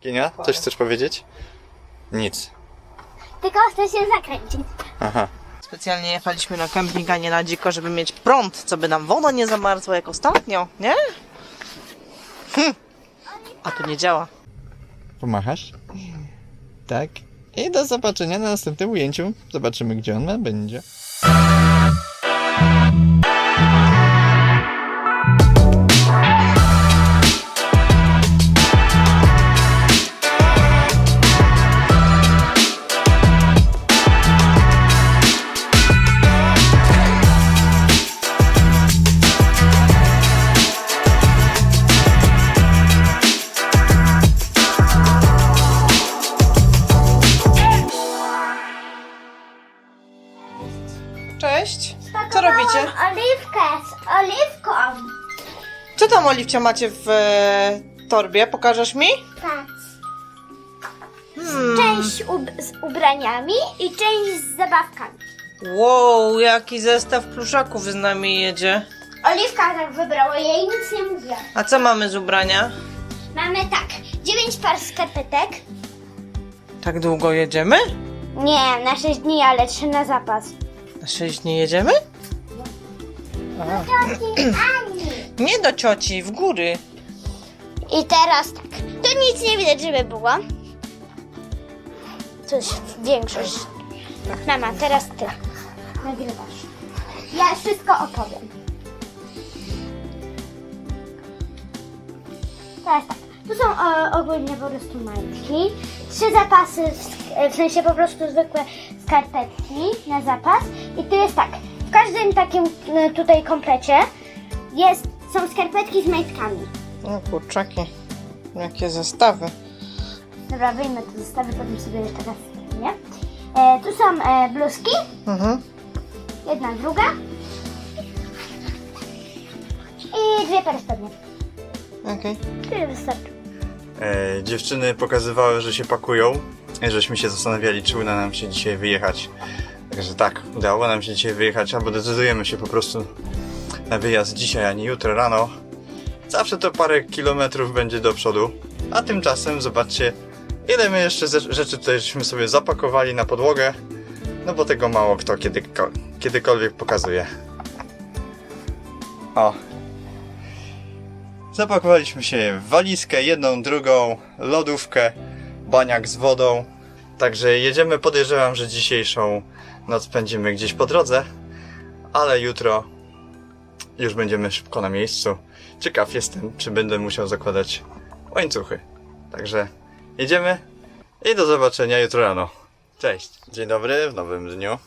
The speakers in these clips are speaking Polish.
Kinia, coś chcesz powiedzieć? Nic. Tylko chcę się zakręcić. Aha. Specjalnie jechaliśmy na kemping, a nie na dziko, żeby mieć prąd, co by nam woda nie zamarzła jak ostatnio, nie? Hm. A tu nie działa. Pomachasz? Tak. I do zobaczenia na następnym ujęciu. Zobaczymy, gdzie ona będzie. Cześć. Co robicie? Oliwkę z oliwką. Co tam, Oliwcia, macie w e, torbie? Pokażesz mi? Patrz. Hmm. Część ub- z ubraniami i część z zabawkami. Wow, jaki zestaw pluszaków z nami jedzie. Oliwka tak wybrała, ja jej nic nie mówię. A co mamy z ubrania? Mamy tak, 9 par skarpetek. Tak długo jedziemy? Nie, na 6 dni, ale 3 na zapas. Na 6 dni jedziemy? Aha. Nie do cioci, w góry. I teraz tak, tu nic nie widać, żeby było. Coś, większość. Mama, teraz ty. Nagrywasz. Ja wszystko opowiem. Teraz tak, tu są o, ogólnie po prostu majtki. Trzy zapasy, w, w sensie po prostu zwykłe skarpetki na zapas. I tu jest tak, w każdym takim e, tutaj komplecie jest, są skarpetki z majtkami. O kurczaki, jakie zestawy. Dobra, wyjmę to zestawy, potem sobie jeszcze raz nie? E, tu są e, bluzki, Mhm. jedna, druga. I dwie pary spodnie. Okej. Tyle wystarczy. E, dziewczyny pokazywały, że się pakują. I żeśmy się zastanawiali, czy uda nam się dzisiaj wyjechać. Także tak, udało nam się dzisiaj wyjechać, albo decydujemy się po prostu na wyjazd dzisiaj, a nie jutro rano. Zawsze to parę kilometrów będzie do przodu. A tymczasem zobaczcie, ile my jeszcze ze- rzeczy tutaj żeśmy sobie zapakowali na podłogę. No bo tego mało kto kiedyko- kiedykolwiek pokazuje. O, Zapakowaliśmy się w walizkę, jedną, drugą, lodówkę, baniak z wodą. Także jedziemy, podejrzewam, że dzisiejszą noc spędzimy gdzieś po drodze, ale jutro już będziemy szybko na miejscu. Ciekaw jestem, czy będę musiał zakładać łańcuchy. Także jedziemy i do zobaczenia jutro rano. Cześć. Dzień dobry, w nowym dniu.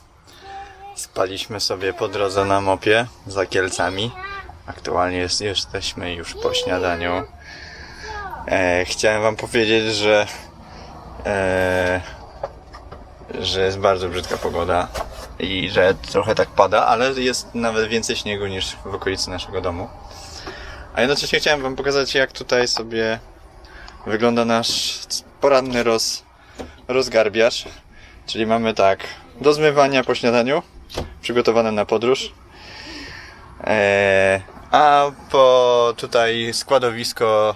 Spaliśmy sobie po drodze na mopie za Kielcami. Aktualnie jest, jesteśmy już po śniadaniu. E, chciałem wam powiedzieć, że e, że jest bardzo brzydka pogoda i że trochę tak pada, ale jest nawet więcej śniegu niż w okolicy naszego domu. A jednocześnie chciałem wam pokazać, jak tutaj sobie wygląda nasz poranny roz, rozgarbiarz. Czyli mamy tak, do zmywania po śniadaniu, przygotowane na podróż. Eee, a po tutaj składowisko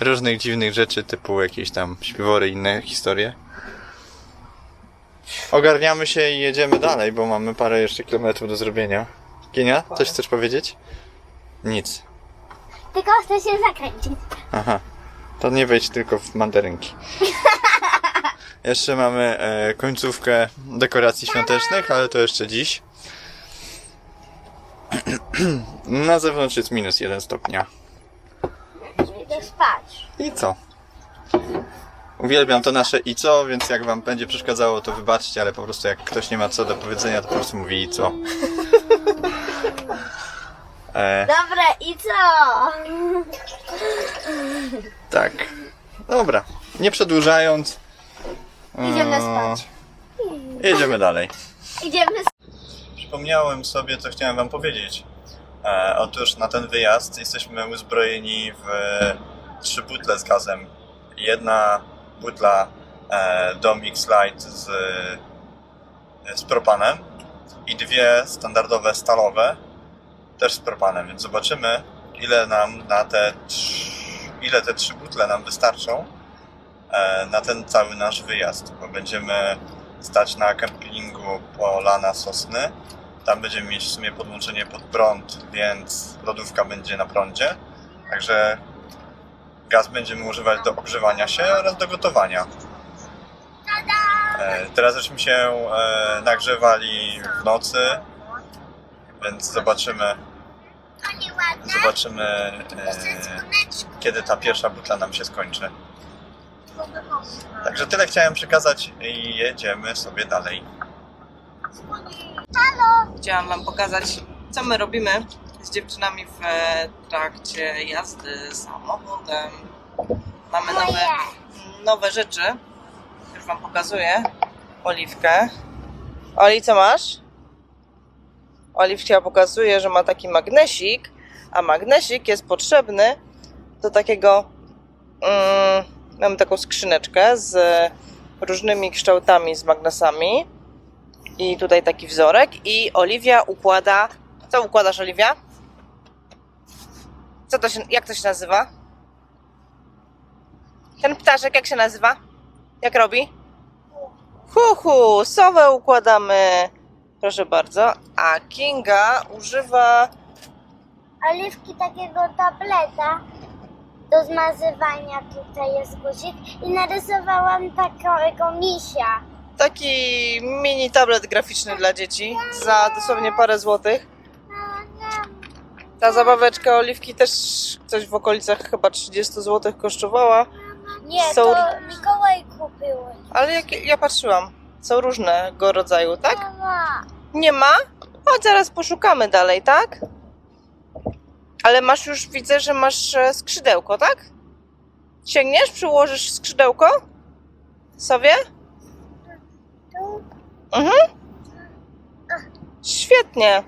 różnych dziwnych rzeczy, typu jakieś tam śpiwory i inne historie. Ogarniamy się i jedziemy dalej, bo mamy parę jeszcze kilometrów do zrobienia. Gienia, coś chcesz powiedzieć? Nic. Tylko chcę się zakręcić. Aha. To nie wejdź tylko w mandarynki. Jeszcze mamy e, końcówkę dekoracji świątecznych, ale to jeszcze dziś. Na zewnątrz jest minus jeden stopnia. Idę spać. I co? Uwielbiam to nasze i co, więc jak wam będzie przeszkadzało, to wybaczcie, ale po prostu jak ktoś nie ma co do powiedzenia, to po prostu mówi i co. E, Dobra, i co? tak. Dobra. Nie przedłużając. Idziemy e, spać. Jedziemy dalej. Idziemy Przypomniałem sobie, co chciałem Wam powiedzieć. E, otóż na ten wyjazd jesteśmy uzbrojeni w trzy butle z gazem. Jedna butla e, Domix Light z, z propanem i dwie standardowe stalowe też z propanem, więc zobaczymy ile nam na te ile te trzy butle nam wystarczą e, na ten cały nasz wyjazd, bo będziemy stać na kempingu Polana Sosny. Tam będziemy mieć w sumie podłączenie pod prąd, więc lodówka będzie na prądzie. Także gaz będziemy używać do ogrzewania się oraz do gotowania. E, Teraz żeśmy się e, nagrzewali w nocy, więc zobaczymy, zobaczymy e, kiedy ta pierwsza butla nam się skończy. Także tyle chciałem przekazać i jedziemy sobie dalej. Chciałam Wam pokazać, co my robimy z dziewczynami w trakcie jazdy samochodem. Mamy nowe, nowe rzeczy. Już Wam pokazuję. Oliwkę. Oli, co masz? Oliwcia pokazuje, że ma taki magnesik, a magnesik jest potrzebny do takiego. Mm, mamy taką skrzyneczkę z różnymi kształtami, z magnesami. I tutaj taki wzorek. I Oliwia układa. Co układasz, Oliwia? Co to się, jak to się nazywa? Ten ptaszek jak się nazywa? Jak robi? Hu, hu, sowę układamy. Proszę bardzo. A Kinga używa. Oliwki takiego tableta do zmazywania. Tutaj jest guzik. I narysowałam takiego misia. Taki mini tablet graficzny dla dzieci za dosłownie parę złotych. Ta zabaweczka oliwki też coś w okolicach chyba 30 zł kosztowała. Nie, Są- to Mikołaj kupił. Ale jak ja patrzyłam, są różnego rodzaju, tak? Mama. Nie ma? Chodź, zaraz poszukamy dalej, tak? Ale masz już, widzę, że masz e, skrzydełko, tak? Sięgniesz, przyłożysz skrzydełko? Sobie? Mhm. Świetnie.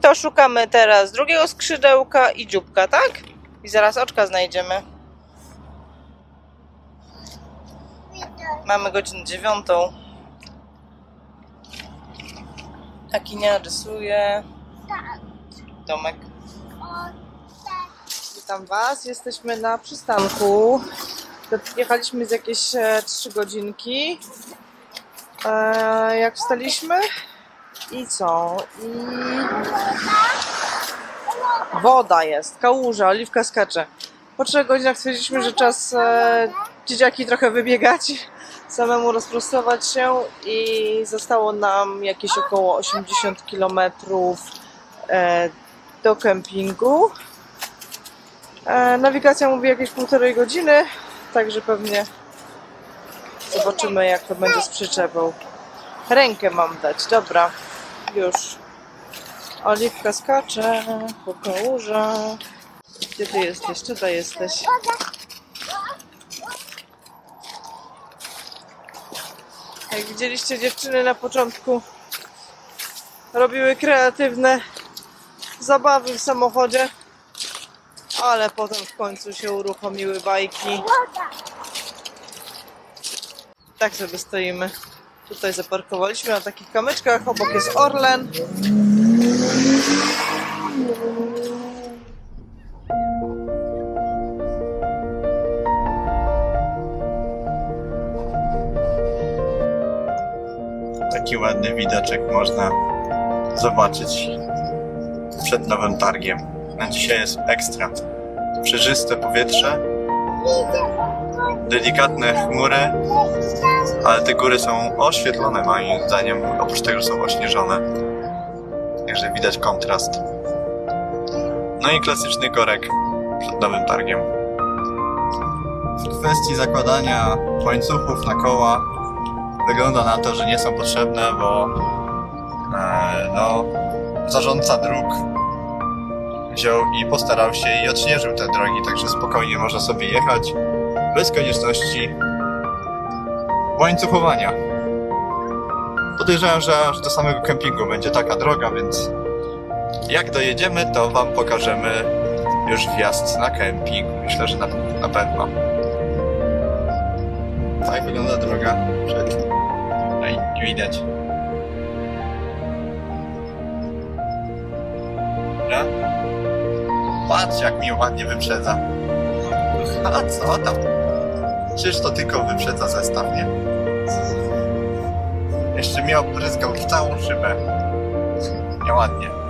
To szukamy teraz drugiego skrzydełka i dzióbka, tak? I zaraz oczka znajdziemy. Mamy godzinę dziewiątą. Akinia rysuje. Tak. Domek. Tak. Witam Was. Jesteśmy na przystanku. Jechaliśmy z jakieś 3 godzinki. E, jak wstaliśmy? I co? I woda jest, kałuża, oliwka skacze. Po 3 godzinach stwierdziliśmy, że czas e, dzieciaki trochę wybiegać, samemu rozprostować się i zostało nam jakieś około 80 km e, do kempingu. E, nawigacja mówi jakieś półtorej godziny, także pewnie zobaczymy jak to będzie z przyczepą. Rękę mam dać, dobra, już. Oliwka skacze po kałużach. Gdzie ty jesteś? Tutaj jesteś. Jak widzieliście dziewczyny na początku robiły kreatywne zabawy w samochodzie, ale potem w końcu się uruchomiły bajki. Tak sobie stoimy. Tutaj zaparkowaliśmy na takich kamyczkach, obok jest Orlen. Taki ładny widoczek można zobaczyć przed nowym targiem. Na dzisiaj jest ekstra. Przejrzyste powietrze, delikatne chmury, ale te góry są oświetlone moim zdaniem, oprócz tego że są ośnieżone. Także widać kontrast. No i klasyczny korek przed nowym targiem. W kwestii zakładania łańcuchów na koła wygląda na to, że nie są potrzebne, bo e, no, zarządca dróg wziął i postarał się i odśnieżył te drogi, także spokojnie można sobie jechać bez konieczności łańcuchowania. Podejrzewam, że aż do samego kempingu będzie taka droga, więc jak dojedziemy, to Wam pokażemy już wjazd na kemping. Myślę, że na, na pewno. Tak wygląda droga przed. No i nie widać. Dobra. Patrz, jak mi ładnie wyprzedza. A co tam? Czyż to tylko wyprzedza zestaw, nie? Jeszcze mnie obryzgał w całą szybę. Nieładnie.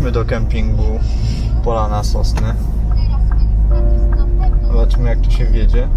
To dojechaliśmy do kempingu Polana Sosny. Zobaczmy jak tu się wiedzie.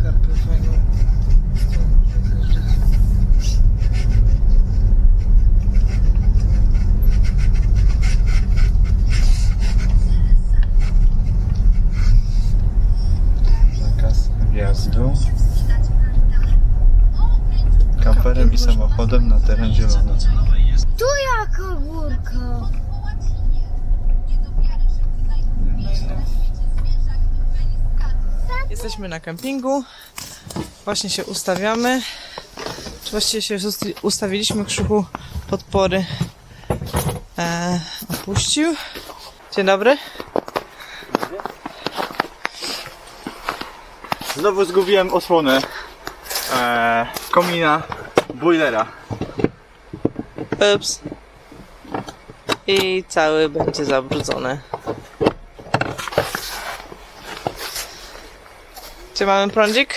Skarpę fajną. Zakaz wjazdu. Kamperem i samochodem na teren zielony. Tu jaka górka? Jesteśmy na kempingu. Właśnie się ustawiamy. Czy właściwie się ustawiliśmy krzyku podpory. E, opuścił. Dzień dobry. Znowu zgubiłem osłonę e, komina boilera. Ups. I cały będzie zabrudzony. Czy mamy prądzik?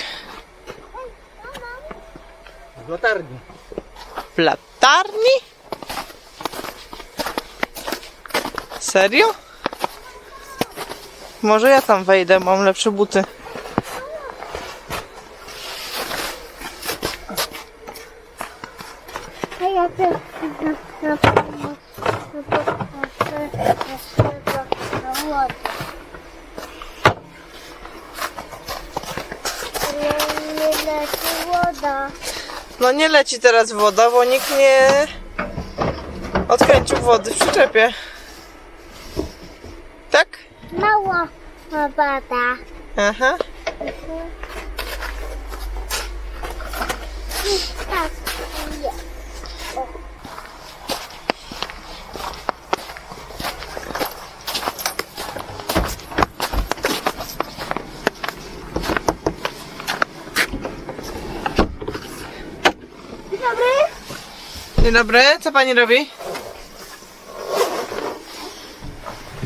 W latarni. W latarni? Serio? Może ja tam wejdę, mam lepsze buty. A ja też na na pewno na wodę. Nie leci woda. No nie leci teraz woda, bo nikt nie odkręcił wody w przyczepie. Tak? Mało woda. Aha. Tak, jest. Dzień dobry. Dzień dobry, co pani robi?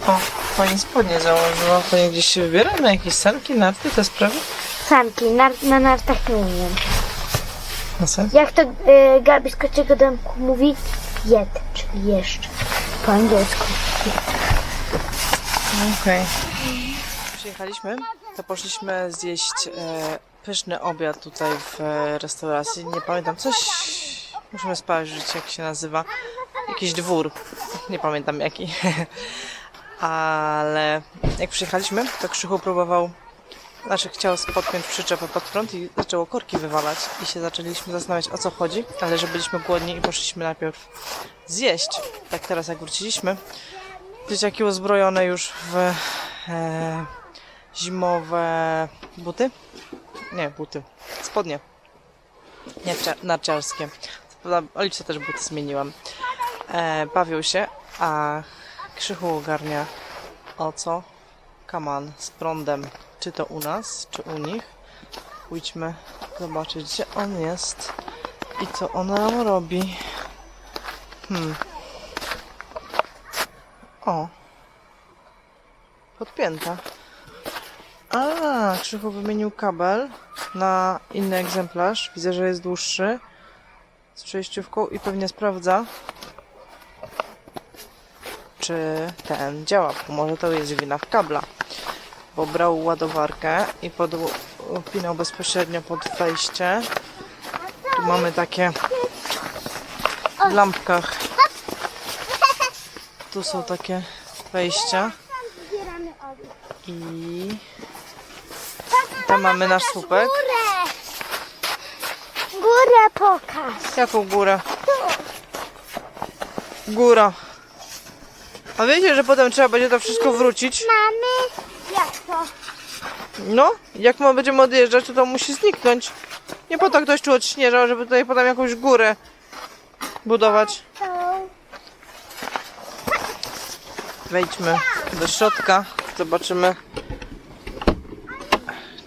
O, pani spodnie założyła. Pani gdzieś się wybiera na jakieś sanki, narty, te sprawy? Sanki, na, na nartach nie umiem. No sen? Jak to y, Gabi z kociego domku mówi? Jed, czyli jeszcze. Po angielsku. Okej. Przyjechaliśmy, to poszliśmy zjeść e, pyszny obiad tutaj w e, restauracji. Nie pamiętam, coś... Musimy sprawdzić, jak się nazywa. Jakiś dwór. Nie pamiętam jaki. Ale jak przyjechaliśmy, to Krzychu próbował znaczy chciał podpiąć przyczepę pod prąd i zaczęło korki wywalać i się zaczęliśmy zastanawiać o co chodzi, ale że byliśmy głodni i poszliśmy najpierw zjeść. Tak teraz jak wróciliśmy, dzieciaki uzbrojone już w e, zimowe buty, nie buty, spodnie, nie narciarskie. Oliwce też buty zmieniłam. E, bawią się, a Krzychu ogarnia o co? Kaman z prądem. Czy to u nas, czy u nich? Pójdźmy zobaczyć, gdzie on jest i co on nam robi. Hmm. O. Podpięta. A, Krzychu wymienił kabel na inny egzemplarz. Widzę, że jest dłuższy. Z przejściówką i pewnie sprawdza, czy ten działa, może to jest wina w kabla. Bo brał ładowarkę i podpinał bezpośrednio pod wejście. Tu mamy takie w lampkach. Tu są takie wejścia i tam mamy nasz słupek. Pokaż. Jaką górę? Góra. A wiecie, że potem trzeba będzie to wszystko wrócić? Mamy... Jak to? No, jak my będziemy odjeżdżać, to to musi zniknąć. Nie po to ktoś tu odśnieżał, żeby tutaj potem jakąś górę budować. To... Wejdźmy do środka, zobaczymy,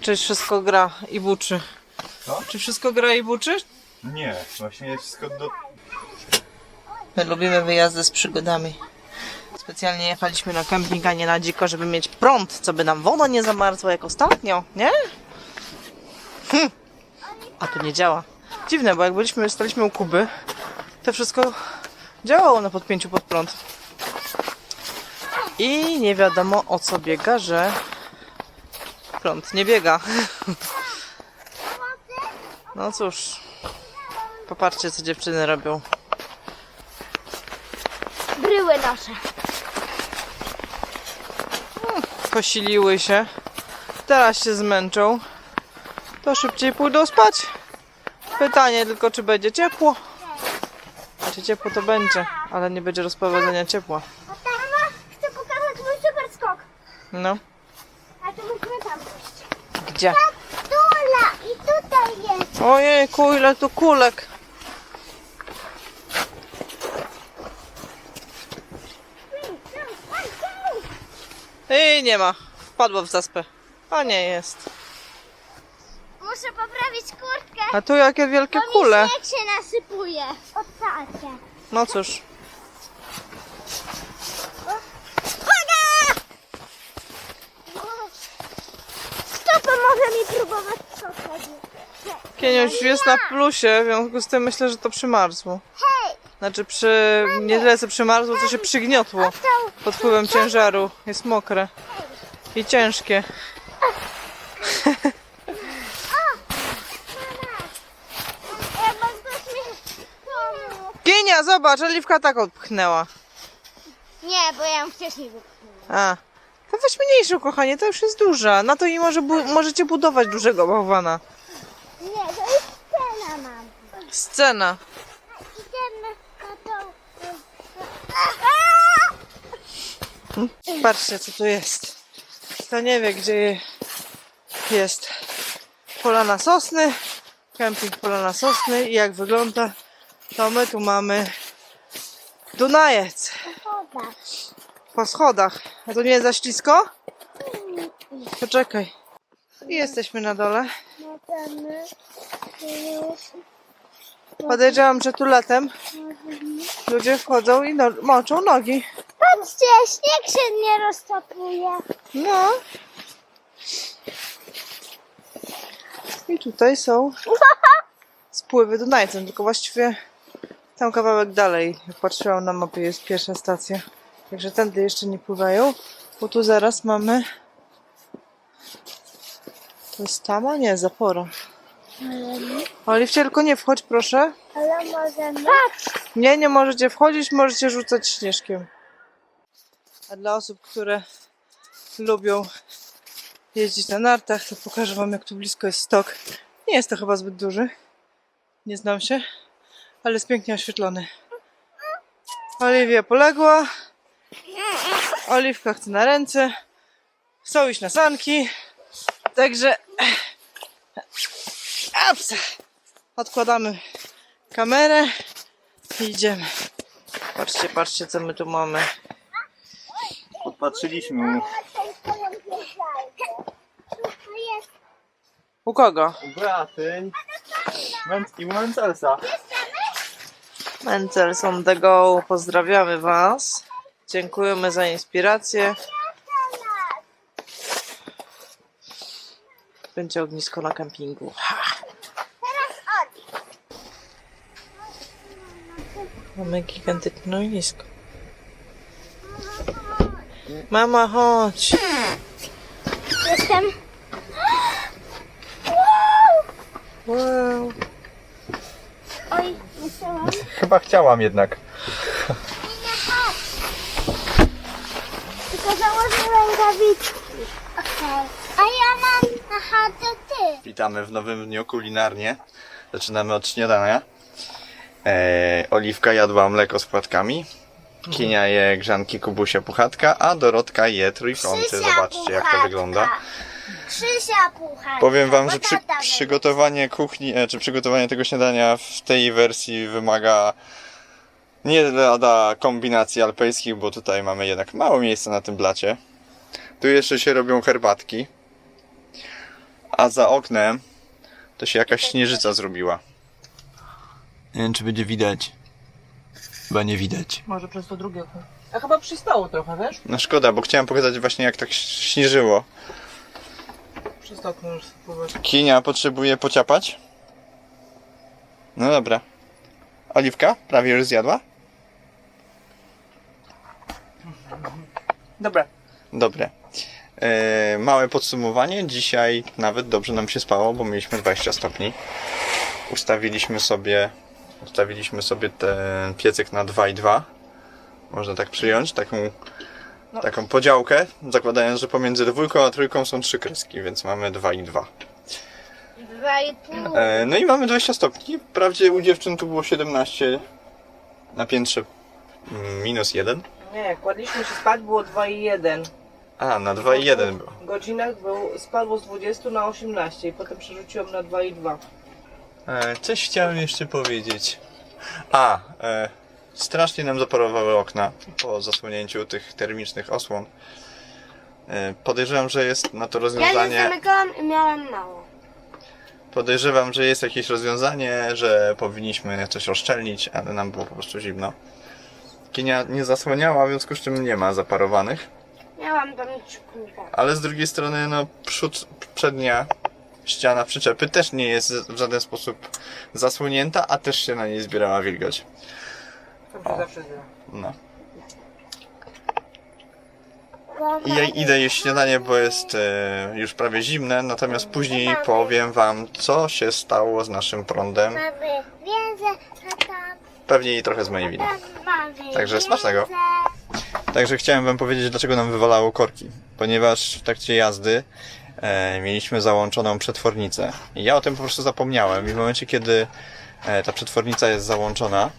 czy wszystko gra i buczy. Czy wszystko gra i buczy? Nie, właśnie wszystko do... My lubimy wyjazdy z przygodami. Specjalnie jechaliśmy na kemping, a nie na dziko, żeby mieć prąd, co by nam woda nie zamarzła jak ostatnio, nie? Hm. A tu nie działa. Dziwne, bo jak byliśmy, staliśmy u Kuby, to wszystko działało na podpięciu pod prąd. I nie wiadomo o co biega, że prąd nie biega. No cóż, popatrzcie co dziewczyny robią. Bryły nasze. posiliły się. Teraz się zmęczą. To szybciej pójdą spać. Pytanie tylko, czy będzie ciepło. Znaczy ciepło to będzie, ale nie będzie rozprowadzenia ciepła. Mama, chcę pokazać mój super skok. No, A to musimy tam pójść. gdzie? Tula i tutaj jest. Ojejku, ile tu kulek. I nie ma. Wpadło w zaspę. A nie jest. Muszę poprawić kurtkę. A tu jakie wielkie Bo kule. mi śnieg się nasypuje. Odsadzie. No cóż. Uwaga! Kto pomoże mi próbować skoczyć? Kieniuś jest na plusie, w związku z tym myślę, że to przymarzło. Hej! Znaczy przy... nie tyle co przymarzło, co się przygniotło pod wpływem ciężaru. Jest mokre. I ciężkie. Kienia, zobacz, Oliwka tak odpchnęła. Nie, bo ja ją wcześniej wypchnęłam. A. To weź mniejszą, kochanie, to już jest duża. Na to i może bu- możecie budować dużego bałwana. Nie, to jest scena mam. Scena. Idziemy na tą... Patrzcie, co tu jest. Kto nie wie, gdzie jest Polana Sosny, kemping Polana Sosny i jak wygląda, to my tu mamy Dunajec po schodach. A to nie jest za ślisko? Poczekaj. I jesteśmy na dole. Podejrzewam, że tu latem ludzie wchodzą i no- moczą nogi. Patrzcie, śnieg się nie roztopuje. No. I tutaj są spływy Dunajcem, tylko właściwie tam kawałek dalej, jak patrzyłam na mapie, jest pierwsza stacja. Także tędy jeszcze nie pływają, bo tu zaraz mamy... To jest tama? Nie, zapora. Oliwcie, tylko nie wchodź, proszę. Ale możemy... Patrz! Nie, nie możecie wchodzić, możecie rzucać śnieżkiem. A dla osób, które lubią jeździć na nartach, to pokażę Wam, jak tu blisko jest stok. Nie jest to chyba zbyt duży. Nie znam się, ale jest pięknie oświetlony. Oliwia poległa. Oliwka chce na ręce. Chcą iść na sanki. Także. Apsa. Odkładamy kamerę i idziemy. Patrzcie, patrzcie, co my tu mamy. Podpatrzyliśmy U kogo? u Beaty i u Mencelsa. Mencel on the go. Pozdrawiamy Was. Dziękujemy za inspirację. Będzie ognisko na kempingu. Mamy gigantyczne ognisko. Mama, chodź. Jestem. Wow. Oj, myślałam. Chyba chciałam jednak. Tylko założę rękawiczki. Okej. A ja mam. Aha, to ty. Witamy w nowym dniu kulinarnie. Zaczynamy od śniadania. Eee, Oliwka jadła mleko z płatkami. Kinia je grzanki Kubusia Puchatka, a Dorotka je trójkąty. Zobaczcie jak to wygląda. Krzysia puchatka. Powiem wam, że Bo przy, tata przygotowanie kuchni, e, czy przygotowanie tego śniadania w tej wersji wymaga nie lada kombinacji alpejskich, bo tutaj mamy jednak mało miejsca na tym blacie. Tu jeszcze się robią herbatki. A za oknem to się jakaś śnieżyca zrobiła. Nie wiem, czy będzie widać. Chyba nie widać. Może przez to drugie. A chyba przystało trochę, wiesz? No szkoda, bo chciałem pokazać właśnie jak tak śnieżyło. Przez to okno już spływać. Kinia potrzebuje pociapać. No dobra. Oliwka? Prawie już zjadła? Dobra. Dobre. E, małe podsumowanie. Dzisiaj nawet dobrze nam się spało, bo mieliśmy 20 stopni. Ustawiliśmy sobie ustawiliśmy sobie ten piecyk na 2,2. Można tak przyjąć, taką, No. taką podziałkę, zakładając, że pomiędzy dwójką a trójką są trzy kreski, więc mamy 2,2. Dwa i pół. E, no i mamy 20 stopni. Wprawdzie u dziewczyn tu było 17 na piętrze mm, minus 1. Nie, kładliśmy się spać było 2,1. A, na 2,1 było. W godzinach był, spadło z 20 na 18 i potem przerzuciłem na 2,2. E, coś chciałem jeszcze powiedzieć. A, e, strasznie nam zaparowały okna po zasłonięciu tych termicznych osłon. E, podejrzewam, że jest na to Ja nie rozwiązanie. zamykałam i miałam mało. Podejrzewam, że jest jakieś rozwiązanie, że powinniśmy coś oszczelnić, ale nam było po prostu zimno. Kinia nie zasłaniała, w związku z czym nie ma zaparowanych. Miałam tam czkórkę. Ale z drugiej strony, no, przód, przednia ściana przyczepy też nie jest w żaden sposób zasłonięta, a też się na niej zbierała wilgoć. To się zawsze. No. I ja idę jeść śniadanie, bo jest e, już prawie zimne, natomiast później powiem wam, co się stało z naszym prądem. Pewnie i trochę z mojej winy. Także smacznego. Także chciałem wam powiedzieć, dlaczego nam wywalało korki. Ponieważ w trakcie jazdy mieliśmy załączoną przetwornicę. I ja o tym po prostu zapomniałem. I w momencie, kiedy e, ta przetwornica jest załączona,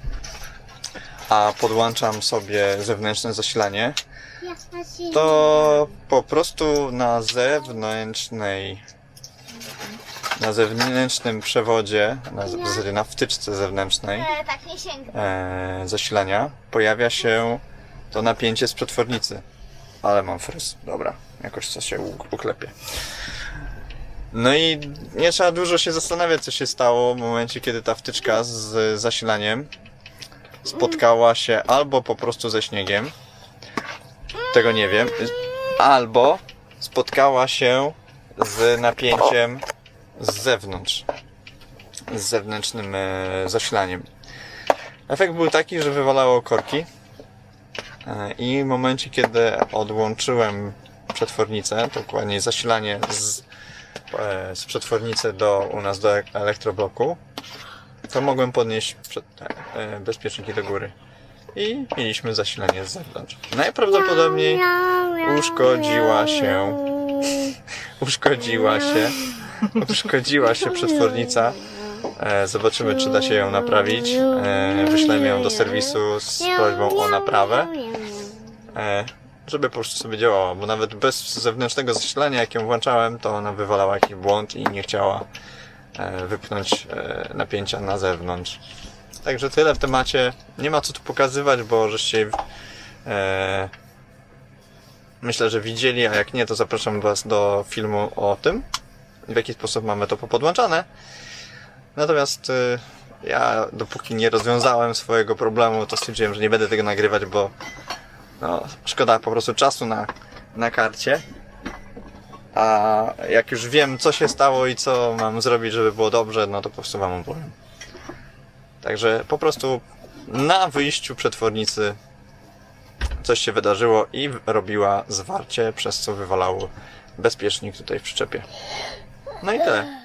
a podłączam sobie zewnętrzne zasilanie, to po prostu na zewnętrznej na zewnętrznym przewodzie, na, w zasadzie na wtyczce zewnętrznej E, tak e, zasilania pojawia się to napięcie z przetwornicy. Ale mam fryz. Dobra, jakoś co się uklepie. No i nie trzeba dużo się zastanawiać, co się stało w momencie, kiedy ta wtyczka z zasilaniem spotkała się albo po prostu ze śniegiem, tego nie wiem, albo spotkała się z napięciem z zewnątrz, z zewnętrznym e, zasilaniem. Efekt był taki, że wywalało korki e, i w momencie, kiedy odłączyłem przetwornicę, dokładnie zasilanie z, e, z przetwornicy do, u nas do elektrobloku, to mogłem podnieść przed, e, bezpieczniki do góry. I mieliśmy zasilanie z zewnątrz. Najprawdopodobniej uszkodziła się uszkodziła się. Uszkodziła się przetwornica. E, zobaczymy, czy da się ją naprawić. Wyślemy ją do serwisu z prośbą o naprawę. Żeby po prostu sobie działała, bo nawet bez zewnętrznego zasilania, jak ją włączałem, to ona wywalała jakiś błąd i nie chciała e, wypchnąć e, napięcia na zewnątrz. Także tyle w temacie. Nie ma co tu pokazywać, bo żeście e, myślę, że widzieli, a jak nie, to zapraszam Was do filmu o tym, w jaki sposób mamy to popodłączane. Natomiast e, ja dopóki nie rozwiązałem swojego problemu, to stwierdziłem, że nie będę tego nagrywać, bo no, szkoda po prostu czasu na, na karcie. A jak już wiem, co się stało i co mam zrobić, żeby było dobrze, no to po prostu Wam opowiem. Także po prostu na wyjściu przetwornicy coś się wydarzyło i robiła zwarcie, przez co wywalało bezpiecznik tutaj w przyczepie. No i tyle.